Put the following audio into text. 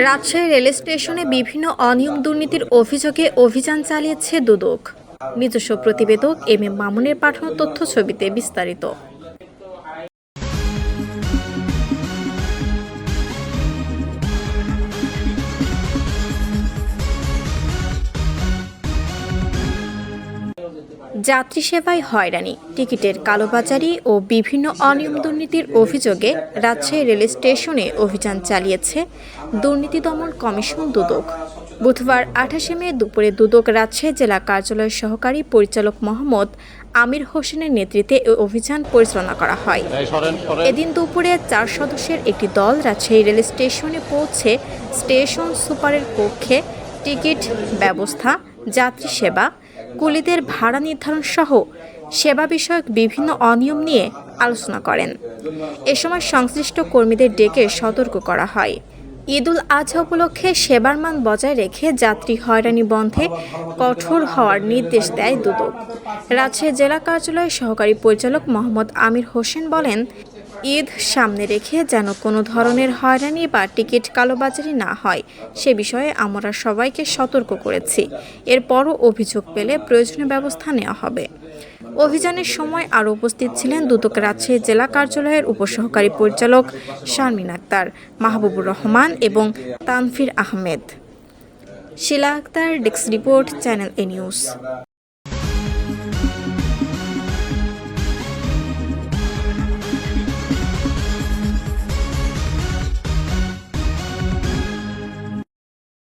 Rajshahi rail স্টেশনে বিভিন্ন অনিয়ম দুর্নীতির অভিযোগে অভিযান চালিয়েছে দুদক। নিজস্ব প্রতিবেদক এম এম মামুনের পাঠানো তথ্য ছবিতে বিস্তারিত। যাত্রী সেবায় হয়রানি টিকিটের কালোবাজারি ও বিভিন্ন অনিয়ম দুর্নীতির অভিযোগে রাজশাহী রেল স্টেশনে অভিযান চালিয়েছে দুর্নীতি দমন কমিশন দুদক। বুধবার আঠাশে মে দুপুরে দুদক রাজশাহী জেলা কার্যালয়ের সহকারী পরিচালক মোহাম্মদ আমির হোসেনের নেতৃত্বে এই অভিযান পরিচালনা করা হয়। এদিন দুপুরে চার সদস্যের একটি দল রাজশাহী রেল স্টেশনে পৌঁছে স্টেশন সুপারের কক্ষে টিকিট ব্যবস্থা যাত্রী সেবা কুলিদের ভাড়া নির্ধারণ সহ সেবা বিষয়ক বিভিন্ন অনিয়ম নিয়ে আলোচনা করেন। এ সময় সংশ্লিষ্ট কর্মীদের ডেকে সতর্ক করা হয়। ঈদুল আজহা উপলক্ষে সেবার মান বজায় রেখে যাত্রী হয়রানি বন্ধে কঠোর হওয়ার নির্দেশ দেয় দুদক। রাজশাহী জেলা কার্যালয়ের সহকারী পরিচালক মোহাম্মদ আমির হোসেন বলেন ঈদ সামনে রেখে যেন কোনো ধরনের হয়রানি বা টিকিট কালোবাজারি না হয়, সে বিষয়ে আমরা সবাইকে সতর্ক করেছি। এরপরও অভিযোগ পেলে প্রয়োজনীয় ব্যবস্থা নেওয়া হবে। অভিযানের সময় আরও উপস্থিত ছিলেন দুদক রাজশাহী জেলা কার্যালয়ের উপসহকারী পরিচালক শারমিন আক্তার, মাহবুবুর রহমান এবং Tanfir Ahmed. Shila Akter, desk report, channel A news.